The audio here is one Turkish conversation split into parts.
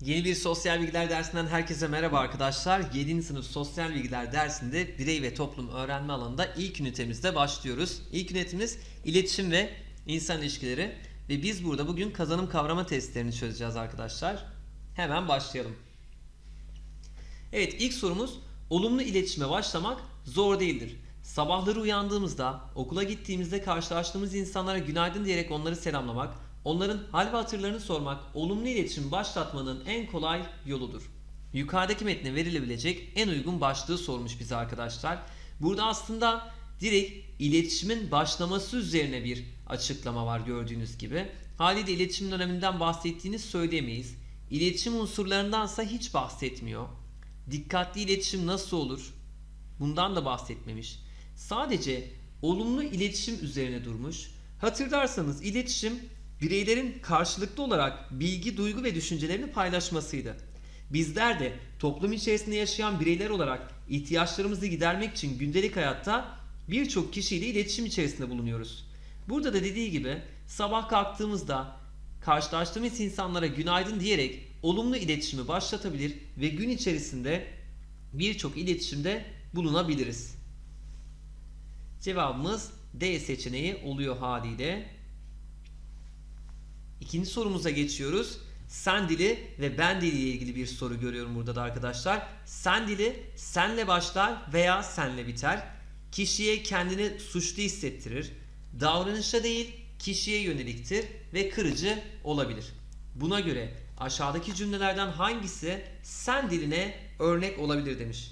Yeni bir sosyal bilgiler dersinden herkese merhaba arkadaşlar. 7. sınıf sosyal bilgiler dersinde birey ve toplum öğrenme alanında ilk ünitemizde başlıyoruz. İlk ünitemiz iletişim ve insan ilişkileri ve biz burada bugün kazanım kavrama testlerini çözeceğiz arkadaşlar. Hemen başlayalım. Evet ilk sorumuz olumlu iletişime başlamak zor değildir. Sabahları uyandığımızda, okula gittiğimizde karşılaştığımız insanlara günaydın diyerek onları selamlamak, onların hal ve hatırlarını sormak olumlu iletişim başlatmanın en kolay yoludur. Yukarıdaki metne verilebilecek en uygun başlığı sormuş bize arkadaşlar. Burada aslında direkt iletişimin başlaması üzerine bir açıklama var gördüğünüz gibi. Haliyle iletişim döneminden bahsettiğini söyleyemeyiz. İletişim unsurlarındansa hiç bahsetmiyor. Dikkatli iletişim nasıl olur? Bundan da bahsetmemiş. Sadece olumlu iletişim üzerine durmuş. Hatırlarsanız iletişim bireylerin karşılıklı olarak bilgi, duygu ve düşüncelerini paylaşmasıydı. Bizler de toplum içerisinde yaşayan bireyler olarak ihtiyaçlarımızı gidermek için gündelik hayatta birçok kişiyle iletişim içerisinde bulunuyoruz. Burada da dediği gibi sabah kalktığımızda karşılaştığımız insanlara günaydın diyerek olumlu iletişimi başlatabilir ve gün içerisinde birçok iletişimde bulunabiliriz. Cevabımız D seçeneği oluyor haliyle. İkinci sorumuza geçiyoruz. Sen dili ve ben dili ile ilgili bir soru görüyorum burada da arkadaşlar. Sen dili senle başlar veya senle biter. Kişiye kendini suçlu hissettirir. Davranışa değil kişiye yöneliktir ve kırıcı olabilir. Buna göre aşağıdaki cümlelerden hangisi sen diline örnek olabilir demiş.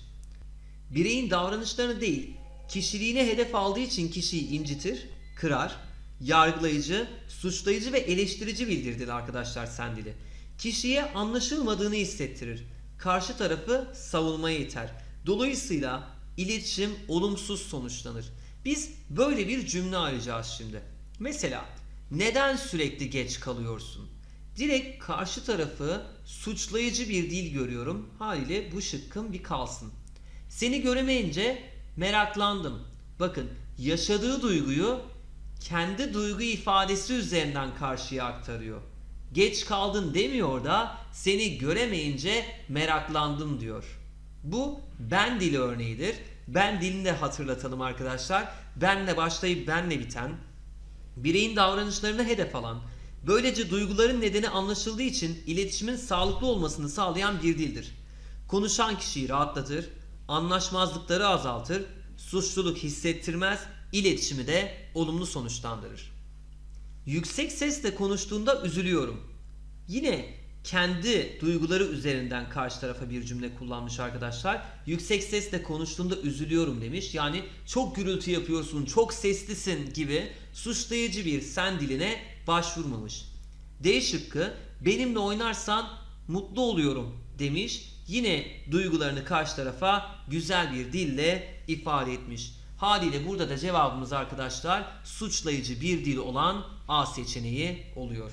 Bireyin davranışlarını değil, kişiliğine hedef aldığı için kişiyi incitir, kırar, yargılayıcı, suçlayıcı ve eleştirici bildirdir arkadaşlar sen dili. Kişiye anlaşılmadığını hissettirir. Karşı tarafı savunmaya iter. Dolayısıyla iletişim olumsuz sonuçlanır. Biz böyle bir cümle arayacağız şimdi. Mesela neden sürekli geç kalıyorsun? Direkt karşı tarafı suçlayıcı bir dil görüyorum. Haliyle bu şıkkım bir kalsın. Seni göremeyince meraklandım. Bakın yaşadığı duyguyu kendi duygu ifadesi üzerinden karşıya aktarıyor. Geç kaldın demiyor da seni göremeyince meraklandım diyor. Bu ben dili örneğidir. Ben dilini de hatırlatalım arkadaşlar. Benle başlayıp benle biten, bireyin davranışlarını hedef alan, böylece duyguların nedeni anlaşıldığı için iletişimin sağlıklı olmasını sağlayan bir dildir. Konuşan kişiyi rahatlatır, anlaşmazlıkları azaltır, suçluluk hissettirmez, iletişimi de olumlu sonuçlandırır. Yüksek sesle konuştuğunda üzülüyorum. Yine kendi duyguları üzerinden karşı tarafa bir cümle kullanmış arkadaşlar. Yüksek sesle konuştuğunda üzülüyorum demiş. Yani çok gürültü yapıyorsun, çok seslisin gibi suçlayıcı bir sen diline başvurmamış. D şıkkı benimle oynarsan mutlu oluyorum demiş. Yine duygularını karşı tarafa güzel bir dille ifade etmiş. Haliyle burada da cevabımız arkadaşlar suçlayıcı bir dil olan A seçeneği oluyor.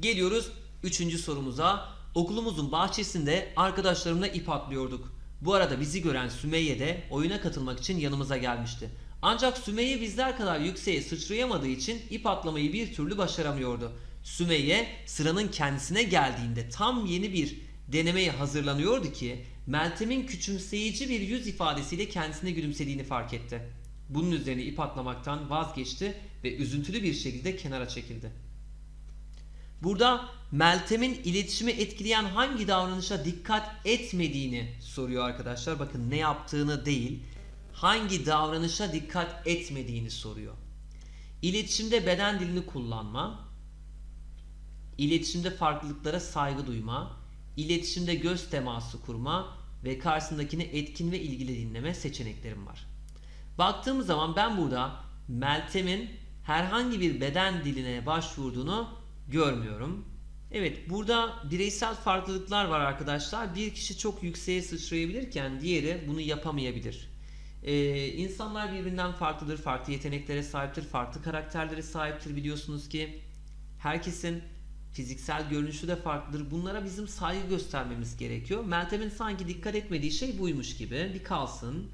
Geliyoruz üçüncü sorumuza. Okulumuzun bahçesinde arkadaşlarımla ip atlıyorduk. Bu arada bizi gören Sümeyye de oyuna katılmak için yanımıza gelmişti. Ancak Sümeyye bizler kadar yükseğe sıçrayamadığı için ip atlamayı bir türlü başaramıyordu. Sümeyye sıranın kendisine geldiğinde tam yeni bir denemeye hazırlanıyordu ki Meltem'in küçümseyici bir yüz ifadesiyle kendisine gülümsediğini fark etti. Bunun üzerine ip atlamaktan vazgeçti ve üzüntülü bir şekilde kenara çekildi. Burada Meltem'in iletişimi etkileyen hangi davranışa dikkat etmediğini soruyor arkadaşlar. Bakın ne yaptığını değil, hangi davranışa dikkat etmediğini soruyor. İletişimde beden dilini kullanma, iletişimde farklılıklara saygı duyma, iletişimde göz teması kurma ve karşısındakini etkin ve ilgili dinleme seçeneklerim var. Baktığımız zaman ben burada Meltem'in herhangi bir beden diline başvurduğunu görmüyorum. Evet burada bireysel farklılıklar var arkadaşlar. Bir kişi çok yükseğe sıçrayabilirken diğeri bunu yapamayabilir. Ee, insanlar birbirinden farklıdır, farklı yeteneklere sahiptir, farklı karakterlere sahiptir biliyorsunuz ki. Herkesin fiziksel görünüşü de farklıdır. Bunlara bizim saygı göstermemiz gerekiyor. Meltem'in sanki dikkat etmediği şey buymuş gibi. Bir kalsın.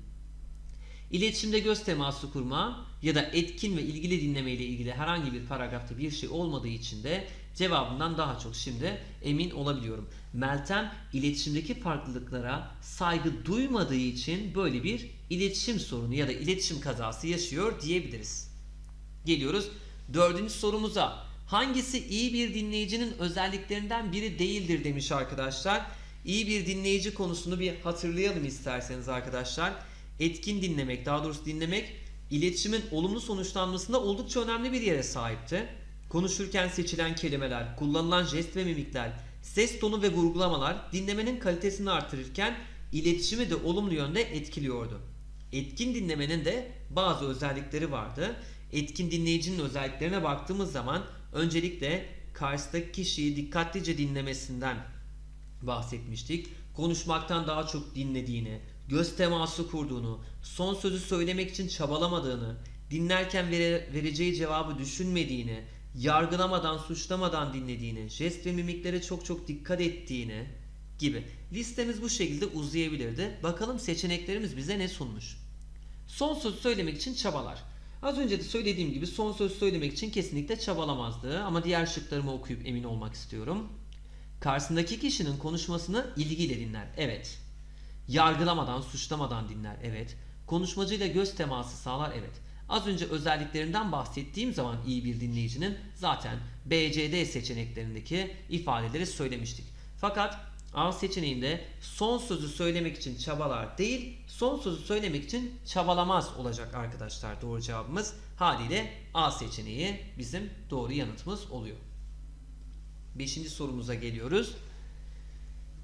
İletişimde göz teması kurma. ya da etkin ve ilgili dinleme ile ilgili herhangi bir paragrafta bir şey olmadığı için de cevabından daha çok şimdi emin olabiliyorum. Meltem iletişimdeki farklılıklara saygı duymadığı için böyle bir iletişim sorunu ya da iletişim kazası yaşıyor diyebiliriz. Geliyoruz dördüncü sorumuza. Hangisi iyi bir dinleyicinin özelliklerinden biri değildir demiş arkadaşlar. İyi bir dinleyici konusunu bir hatırlayalım isterseniz arkadaşlar. Etkin dinlemek, daha doğrusu dinlemek iletişimin olumlu sonuçlanmasında oldukça önemli bir yere sahipti. Konuşurken seçilen kelimeler, kullanılan jest ve mimikler, ses tonu ve vurgulamalar dinlemenin kalitesini artırırken iletişimi de olumlu yönde etkiliyordu. Etkin dinlemenin de bazı özellikleri vardı. Etkin dinleyicinin özelliklerine baktığımız zaman öncelikle karşıdaki kişiyi dikkatlice dinlemesinden bahsetmiştik. Konuşmaktan daha çok dinlediğini, göz teması kurduğunu, son sözü söylemek için çabalamadığını, dinlerken vere- vereceği cevabı düşünmediğini, yargılamadan, suçlamadan dinlediğini, jest ve mimiklere çok çok dikkat ettiğini gibi. Listemiz bu şekilde uzayabilirdi. Bakalım seçeneklerimiz bize ne sunmuş. Son söz söylemek için çabalar. Az önce de söylediğim gibi son söz söylemek için kesinlikle çabalamazdı ama diğer şıklarımı okuyup emin olmak istiyorum. Karşısındaki kişinin konuşmasını ilgiyle dinler. Evet. Yargılamadan, suçlamadan dinler. Evet. Konuşmacıyla göz teması sağlar. Evet. Az önce özelliklerinden bahsettiğim zaman iyi bir dinleyicinin zaten BCD seçeneklerindeki ifadeleri söylemiştik. Fakat A seçeneğinde son sözü söylemek için çabalar değil, son sözü söylemek için çabalamaz olacak arkadaşlar doğru cevabımız. Haliyle A seçeneği bizim doğru yanıtımız oluyor. Beşinci sorumuza geliyoruz.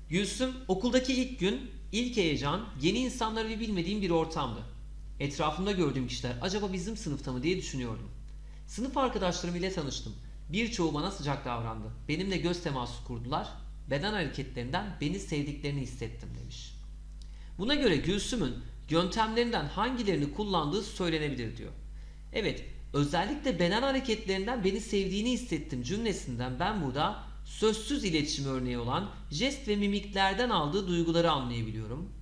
Gülsüm okuldaki ilk gün, ilk heyecan, yeni insanları ve bilmediğim bir ortamdı. Etrafımda gördüğüm kişiler acaba bizim sınıfta mı diye düşünüyordum. Sınıf arkadaşlarım ile tanıştım. Birçoğu bana sıcak davrandı. Benimle göz teması kurdular. Beden hareketlerinden beni sevdiklerini hissettim demiş. Buna göre Gülsüm'ün yöntemlerinden hangilerini kullandığı söylenebilir diyor. Evet, özellikle beden hareketlerinden beni sevdiğini hissettim cümlesinden ben burada sözsüz iletişim örneği olan jest ve mimiklerden aldığı duyguları anlayabiliyorum.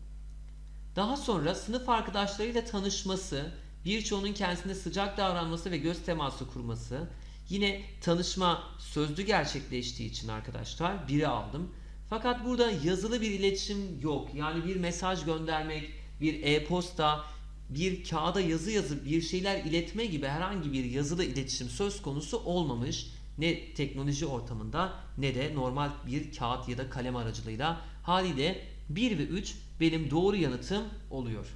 Daha sonra sınıf arkadaşlarıyla tanışması, birçoğunun kendisine sıcak davranması ve göz teması kurması, yine tanışma sözlü gerçekleştiği için arkadaşlar biri aldım. Fakat burada yazılı bir iletişim yok. Yani bir mesaj göndermek, bir e-posta, bir kağıda yazı yazıp bir şeyler iletme gibi herhangi bir yazılı iletişim söz konusu olmamış. Ne teknoloji ortamında ne de normal bir kağıt ya da kalem aracılığıyla haliyle 1 ve 3 benim doğru yanıtım oluyor.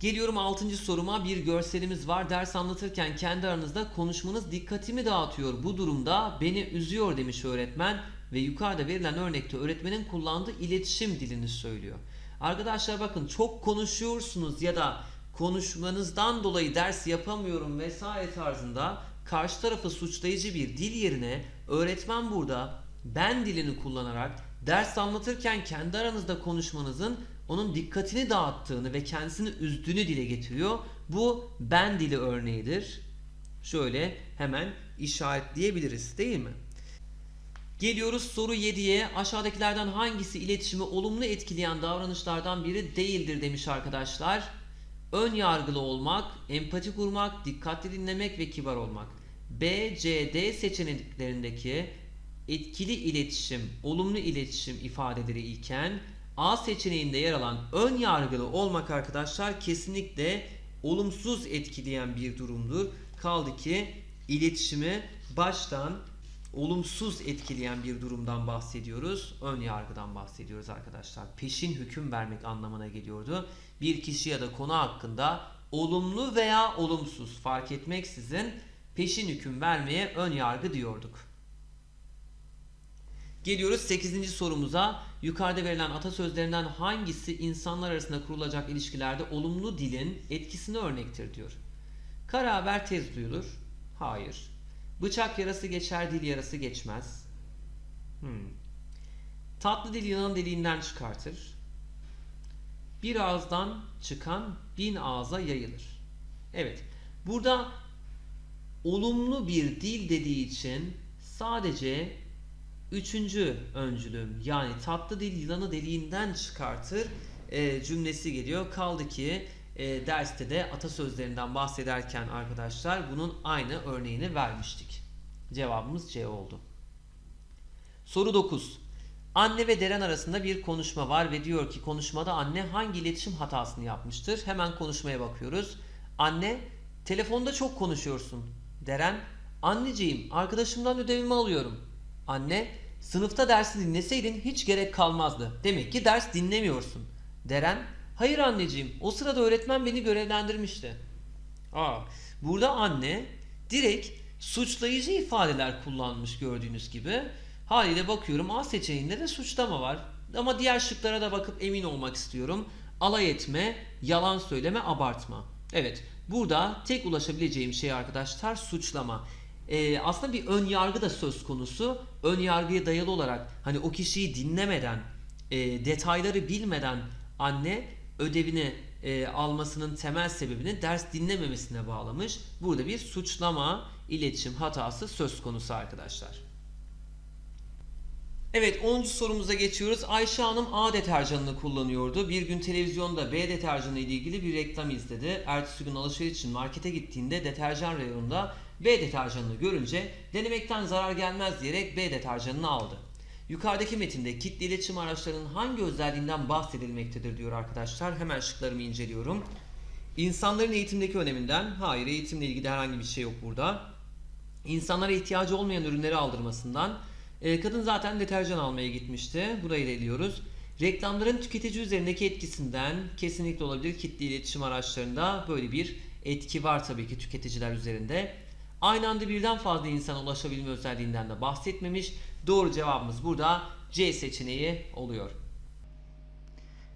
Geliyorum 6. soruma bir görselimiz var. Ders anlatırken kendi aranızda konuşmanız dikkatimi dağıtıyor. Bu durumda beni üzüyor demiş öğretmen ve yukarıda verilen örnekte öğretmenin kullandığı iletişim dilini söylüyor. Arkadaşlar bakın çok konuşuyorsunuz ya da konuşmanızdan dolayı ders yapamıyorum vesaire tarzında karşı tarafı suçlayıcı bir dil yerine öğretmen burada ben dilini kullanarak ders anlatırken kendi aranızda konuşmanızın onun dikkatini dağıttığını ve kendisini üzdüğünü dile getiriyor. Bu ben dili örneğidir. Şöyle hemen işaretleyebiliriz değil mi? Geliyoruz soru 7'ye. Aşağıdakilerden hangisi iletişimi olumlu etkileyen davranışlardan biri değildir demiş arkadaşlar. Ön yargılı olmak, empati kurmak, dikkatli dinlemek ve kibar olmak. B, C, D seçeneklerindeki etkili iletişim, olumlu iletişim ifadeleri iken A seçeneğinde yer alan ön yargılı olmak arkadaşlar kesinlikle olumsuz etkileyen bir durumdur. Kaldı ki iletişimi baştan olumsuz etkileyen bir durumdan bahsediyoruz. Ön yargıdan bahsediyoruz arkadaşlar. Peşin hüküm vermek anlamına geliyordu. Bir kişi ya da konu hakkında olumlu veya olumsuz fark etmeksizin peşin hüküm vermeye ön yargı diyorduk. Geliyoruz 8. sorumuza. Yukarıda verilen atasözlerinden hangisi insanlar arasında kurulacak ilişkilerde olumlu dilin etkisini örnektir diyor. Kara haber tez duyulur. Hayır. Bıçak yarası geçer, dil yarası geçmez. Hmm. Tatlı dil yılan deliğinden çıkartır. Bir ağızdan çıkan bin ağza yayılır. Evet. Burada olumlu bir dil dediği için sadece üçüncü öncülüm yani tatlı dil yılanı deliğinden çıkartır e, cümlesi geliyor. Kaldı ki e, derste de atasözlerinden bahsederken arkadaşlar bunun aynı örneğini vermiştik. Cevabımız C oldu. Soru 9. Anne ve Deren arasında bir konuşma var ve diyor ki konuşmada anne hangi iletişim hatasını yapmıştır? Hemen konuşmaya bakıyoruz. Anne, telefonda çok konuşuyorsun. Deren, anneciğim arkadaşımdan ödevimi alıyorum. Anne, sınıfta dersi dinleseydin hiç gerek kalmazdı. Demek ki ders dinlemiyorsun. Deren, hayır anneciğim o sırada öğretmen beni görevlendirmişti. Aa, burada anne direkt suçlayıcı ifadeler kullanmış gördüğünüz gibi. Haliyle bakıyorum A seçeneğinde de suçlama var. Ama diğer şıklara da bakıp emin olmak istiyorum. Alay etme, yalan söyleme, abartma. Evet, burada tek ulaşabileceğim şey arkadaşlar suçlama. Ee, aslında bir ön yargı da söz konusu. Ön yargıya dayalı olarak hani o kişiyi dinlemeden, e, detayları bilmeden anne ödevini e, almasının temel sebebini ders dinlememesine bağlamış. Burada bir suçlama, iletişim hatası söz konusu arkadaşlar. Evet 10. sorumuza geçiyoruz. Ayşe Hanım A deterjanını kullanıyordu. Bir gün televizyonda B deterjanı ile ilgili bir reklam izledi. Ertesi gün alışveriş için markete gittiğinde deterjan reyonunda B deterjanını görünce denemekten zarar gelmez diyerek B deterjanını aldı. Yukarıdaki metinde kitle iletişim araçlarının hangi özelliğinden bahsedilmektedir diyor arkadaşlar. Hemen şıklarımı inceliyorum. İnsanların eğitimdeki öneminden, hayır eğitimle ilgili herhangi bir şey yok burada. İnsanlara ihtiyacı olmayan ürünleri aldırmasından, e, kadın zaten deterjan almaya gitmişti. Burayı da eliyoruz. Reklamların tüketici üzerindeki etkisinden kesinlikle olabilir. Kitle iletişim araçlarında böyle bir etki var tabii ki tüketiciler üzerinde. Aynı anda birden fazla insana ulaşabilme özelliğinden de bahsetmemiş. Doğru cevabımız burada C seçeneği oluyor.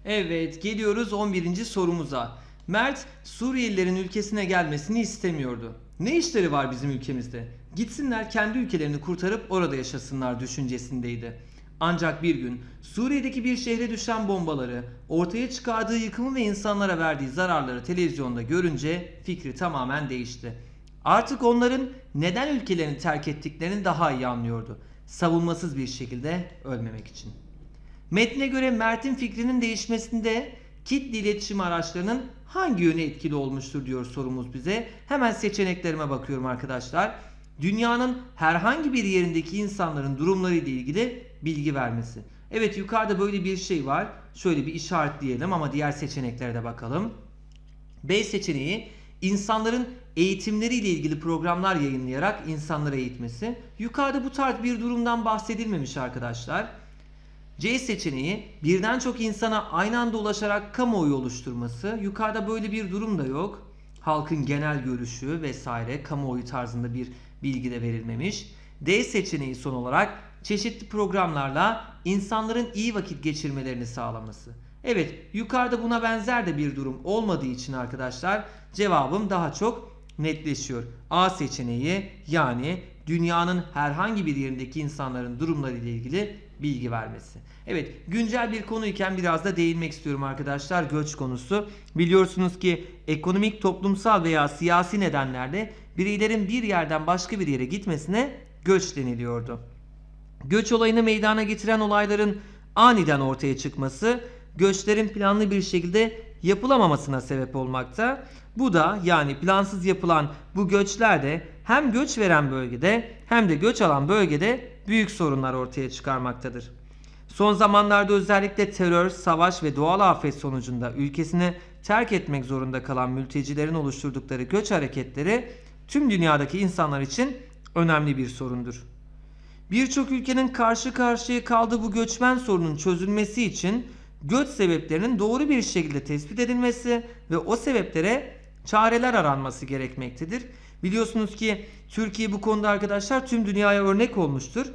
Evet geliyoruz 11. sorumuza. Mert Suriyelilerin ülkesine gelmesini istemiyordu. Ne işleri var bizim ülkemizde? Gitsinler kendi ülkelerini kurtarıp orada yaşasınlar düşüncesindeydi. Ancak bir gün Suriye'deki bir şehre düşen bombaları, ortaya çıkardığı yıkımı ve insanlara verdiği zararları televizyonda görünce fikri tamamen değişti. Artık onların neden ülkelerini terk ettiklerini daha iyi anlıyordu. Savunmasız bir şekilde ölmemek için. Metne göre Mert'in fikrinin değişmesinde kitle iletişim araçlarının hangi yönü etkili olmuştur diyor sorumuz bize. Hemen seçeneklerime bakıyorum arkadaşlar. Dünyanın herhangi bir yerindeki insanların durumları ile ilgili bilgi vermesi. Evet yukarıda böyle bir şey var. Şöyle bir işaretleyelim ama diğer seçeneklere de bakalım. B seçeneği insanların eğitimleriyle ilgili programlar yayınlayarak insanları eğitmesi. Yukarıda bu tarz bir durumdan bahsedilmemiş arkadaşlar. C seçeneği birden çok insana aynı anda ulaşarak kamuoyu oluşturması. Yukarıda böyle bir durum da yok. Halkın genel görüşü vesaire kamuoyu tarzında bir bilgi de verilmemiş. D seçeneği son olarak çeşitli programlarla insanların iyi vakit geçirmelerini sağlaması. Evet yukarıda buna benzer de bir durum olmadığı için arkadaşlar cevabım daha çok netleşiyor. A seçeneği yani dünyanın herhangi bir yerindeki insanların durumları ile ilgili bilgi vermesi. Evet güncel bir konuyken biraz da değinmek istiyorum arkadaşlar göç konusu. Biliyorsunuz ki ekonomik, toplumsal veya siyasi nedenlerle bireylerin bir yerden başka bir yere gitmesine göç deniliyordu. Göç olayını meydana getiren olayların aniden ortaya çıkması göçlerin planlı bir şekilde yapılamamasına sebep olmakta. Bu da yani plansız yapılan bu göçler de hem göç veren bölgede hem de göç alan bölgede büyük sorunlar ortaya çıkarmaktadır. Son zamanlarda özellikle terör, savaş ve doğal afet sonucunda ülkesini terk etmek zorunda kalan mültecilerin oluşturdukları göç hareketleri tüm dünyadaki insanlar için önemli bir sorundur. Birçok ülkenin karşı karşıya kaldığı bu göçmen sorunun çözülmesi için göç sebeplerinin doğru bir şekilde tespit edilmesi ve o sebeplere çareler aranması gerekmektedir. Biliyorsunuz ki Türkiye bu konuda arkadaşlar tüm dünyaya örnek olmuştur.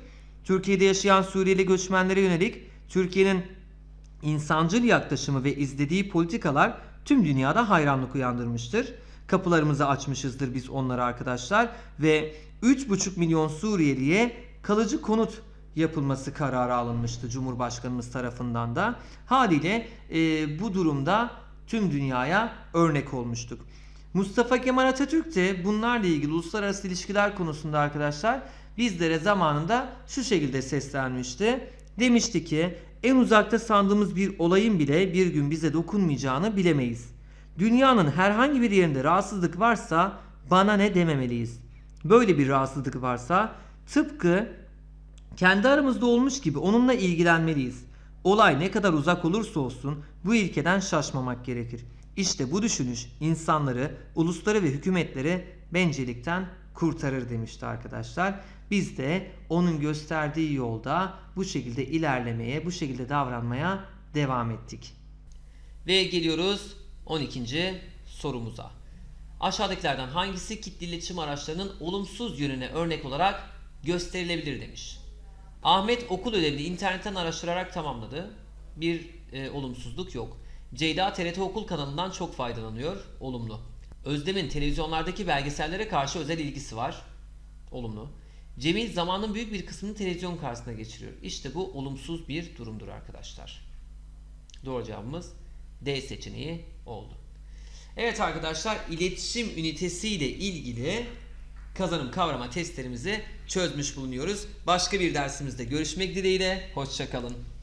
Türkiye'de yaşayan Suriyeli göçmenlere yönelik Türkiye'nin insancıl yaklaşımı ve izlediği politikalar tüm dünyada hayranlık uyandırmıştır. Kapılarımızı açmışızdır biz onlara arkadaşlar ve 3,5 milyon Suriyeliye kalıcı konut yapılması kararı alınmıştı Cumhurbaşkanımız tarafından da. Haliyle e, bu durumda tüm dünyaya örnek olmuştuk. Mustafa Kemal Atatürk de bunlarla ilgili uluslararası ilişkiler konusunda arkadaşlar bizlere zamanında şu şekilde seslenmişti. Demişti ki en uzakta sandığımız bir olayın bile bir gün bize dokunmayacağını bilemeyiz. Dünyanın herhangi bir yerinde rahatsızlık varsa bana ne dememeliyiz. Böyle bir rahatsızlık varsa tıpkı kendi aramızda olmuş gibi onunla ilgilenmeliyiz. Olay ne kadar uzak olursa olsun bu ilkeden şaşmamak gerekir. İşte bu düşünüş insanları, ulusları ve hükümetleri bencillikten kurtarır demişti arkadaşlar. Biz de onun gösterdiği yolda bu şekilde ilerlemeye, bu şekilde davranmaya devam ettik. Ve geliyoruz 12. sorumuza. Aşağıdakilerden hangisi kitle iletişim araçlarının olumsuz yönüne örnek olarak gösterilebilir demiş. Ahmet okul ödevini internetten araştırarak tamamladı. Bir e, olumsuzluk yok. Ceyda TRT Okul kanalından çok faydalanıyor. Olumlu. Özdem'in televizyonlardaki belgesellere karşı özel ilgisi var. Olumlu. Cemil zamanın büyük bir kısmını televizyon karşısında geçiriyor. İşte bu olumsuz bir durumdur arkadaşlar. Doğru cevabımız D seçeneği oldu. Evet arkadaşlar iletişim ünitesi ile ilgili kazanım kavrama testlerimizi çözmüş bulunuyoruz. Başka bir dersimizde görüşmek dileğiyle. Hoşçakalın.